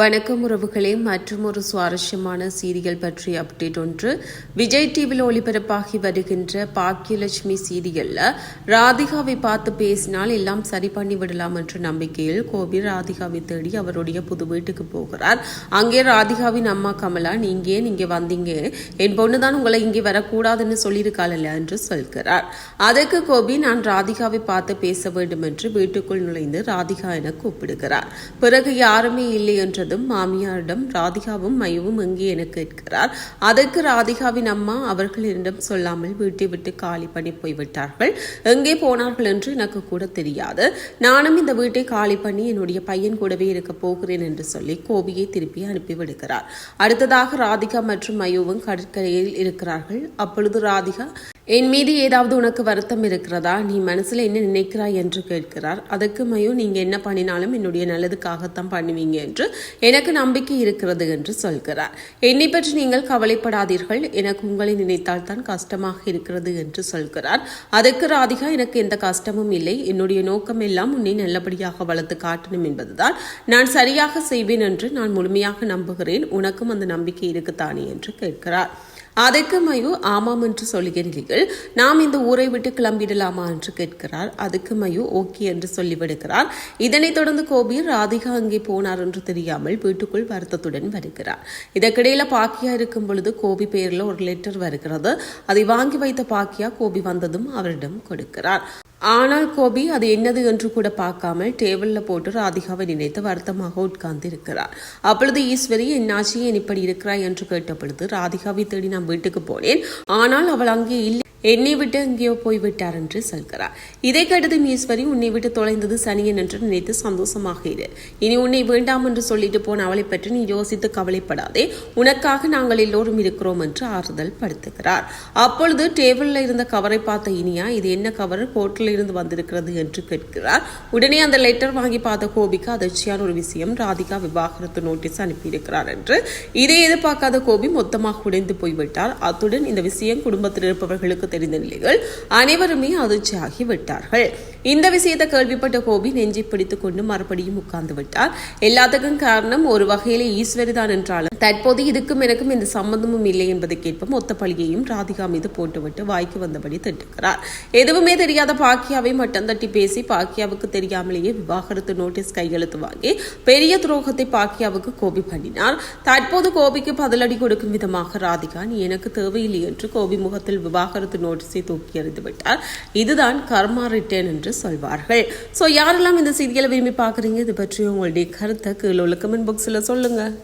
வணக்கம் உறவுகளே மற்றும் ஒரு சுவாரஸ்யமான சீரியல் பற்றிய அப்டேட் ஒன்று. விஜய் டிவியில் ஒளிபரப்பாகி வருகின்ற பாக்கியலட்சுமி சீரியல்ல ராதிகாவை பார்த்து பேசினால் எல்லாம் சரி பண்ணி விடலாம் என்ற நம்பிக்கையில் கோபி ராதிகாவை தேடி அவருடைய புது வீட்டுக்கு போகிறார். அங்கே ராதிகாவின் அம்மா கமலா நீங்க ஏன் இங்கே வந்தீங்க? என் பொண்ணு தான் உங்களை இங்கே வரக்கூடாதுன்னு சொல்லியிருக்காளல்ல என்று சொல்கிறார். அதற்கு கோபி நான் ராதிகாவை பார்த்து பேச வேண்டும் என்று வீட்டுக்குள் நுழைந்து ராதிகா என கூப்பிடுகிறார். பிறகு யாருமே இல்லை சென்றதும் மாமியாரிடம் ராதிகாவும் மையவும் எங்கே என கேட்கிறார். அதற்கு ராதிகாவின் அம்மா அவர்களிடம் சொல்லாமல் வீட்டை விட்டு காலி பண்ணி போய்விட்டார்கள். எங்கே போனார்கள் என்று எனக்கு கூட தெரியாது. நானும் இந்த வீட்டை காலி பண்ணி என்னுடைய பையன் கூடவே இருக்க போகிறேன் என்று சொல்லி கோபியை திருப்பி அனுப்பிவிடுகிறார் அடுத்ததாக ராதிகா மற்றும் மயுவும் கடற்கரையில் இருக்கிறார்கள். அப்பொழுது ராதிகா என் மீது ஏதாவது உனக்கு வருத்தம் இருக்கிறதா? நீ மனசுல என்ன நினைக்கிறாய் என்று கேட்கிறார். அதுக்கு மயோ நீங்க என்ன பண்ணினாலும் என்னுடைய நல்லதுக்காகத்தான் பண்ணுவீங்க என்று எனக்கு நம்பிக்கை இருக்கிறது என்று சொல்கிறார். என்னை பற்றி நீங்கள் கவலைப்படாதீர்கள். எனக்கு உங்களை நினைத்தால் தான் கஷ்டமாக இருக்கிறது என்று சொல்கிறார். அதற்கு ராதிகா எனக்கு எந்த கஷ்டமும் இல்லை. என்னுடைய நோக்கம் எல்லாம் உன்னை நல்லபடியாக வளர்த்து காட்டணும் என்பதுதான். நான் சரியாக செய்வேன் என்று நான் முழுமையாக நம்புகிறேன். உனக்கும் அந்த நம்பிக்கை இருக்குத்தானே என்று கேட்கிறார். அதற்கு மயு ஆமாம் என்று சொல்கிறீர்கள் நாம் இந்த ஊரை விட்டு கிளம்பிடலாமா என்று கேட்கிறார். அதுக்கு மயு ஓகே என்று சொல்லிவிடுகிறார். இதனைத் தொடர்ந்து கோபி ராதிகா அங்கே போனார் என்று தெரியாமல் வீட்டுக்குள் வருத்தத்துடன் வருகிறார். இதற்கிடையில பாக்கியா இருக்கும் பொழுது கோபி பெயரில் ஒரு லெட்டர் வருகிறது. அதை வாங்கி வைத்த பாக்கியா கோபி வந்ததும் அவரிடம் கொடுக்கிறார். ஆனால் கோபி அது என்னது என்று கூட பார்க்காமல் டேபிள்ல போட்டு ராதிகாவை நினைத்து வருத்தமாக உட்கார்ந்து இருக்கிறார் அப்பொழுது ஈஸ்வரி என்னாச்சி என் இப்படி இருக்கிறாய்? என்று கேட்டபொழுது ராதிகாவை தேடி நான் வீட்டுக்கு போனேன். ஆனால் அவள் அங்கே இல்லை என்னை விட்டு எங்கேயோ போய்விட்டார் என்று சொல்கிறார். இதை கேட்டதும் ஈஸ்வரி உன்னை விட்டு தொலைந்தது சனியன் என்று நினைத்து சந்தோஷமாக இரு. இனி உன்னை வேண்டாம் என்று சொல்லிட்டு போன அவளை பற்றி நீ யோசித்து கவலைப்படாதே. உனக்காக நாங்கள் எல்லோரும் இருக்கிறோம் என்று ஆறுதல் படுத்துகிறார். அப்பொழுது டேபிளில் இருந்த கவரை பார்த்த இனியா இது என்ன கவர்? கோர்ட்டில் இருந்து வந்திருக்கிறது என்று கேட்கிறார். உடனே அந்த லெட்டர் வாங்கி பார்த்த கோபிக்கு அதிர்ச்சியான ஒரு விஷயம் ராதிகா விவாகரத்து நோட்டீஸ் அனுப்பியிருக்கிறார் என்று. இதை எதிர்பார்க்காத கோபி மொத்தமாக உடைந்து போய்விட்டார். அத்துடன் இந்த விஷயம் குடும்பத்தில் இருப்பவர்களுக்கு தெரிந்த நிலையில் அனைவருமே அதிர்ச்சியாகி விட்டார்கள் இந்த விஷயத்தை கேள்விப்பட்ட கோபி நெஞ்சை பிடித்துக் கொண்டு மறுபடியும் உட்கார்ந்து விட்டார். எல்லாத்துக்கும் காரணம் ஒரு வகையில் ஈஸ்வரிதான் என்றாலும் தற்போது இதுக்கும் எனக்கும் எந்த சம்பந்தமும் இல்லை என்பதை கேட்போம். மொத்த பழியையும் ராதிகா மீது போட்டுவிட்டு வாய்க்கு வந்தபடி திட்டுகிறார். எதுவுமே தெரியாத பாக்கியாவை மட்டம் தட்டி பேசி பாக்கியாவுக்கு தெரியாமலேயே விவாகரத்து நோட்டீஸ் கையெழுத்து வாங்கி பெரிய துரோகத்தை பாக்கியாவுக்கு கோபி பண்ணினார். தற்போது கோபிக்கு பதிலடி கொடுக்கும் விதமாக ராதிகா நீ எனக்கு தேவையில்லை என்று கோபி முகத்தில் விவாகரத்து நோட்டீஸை தூக்கி எறிந்து விட்டார். இதுதான் கர்மா ரிட்டர்ன் என்று சொல்வார்கள். ஸோ யாரெல்லாம் இந்த செய்திகளை விரும்பி பார்க்குறீங்க இது பற்றி உங்களுடைய கருத்தை கீழே உள்ள கமெண்ட் பாக்ஸில் சொல்லுங்கள்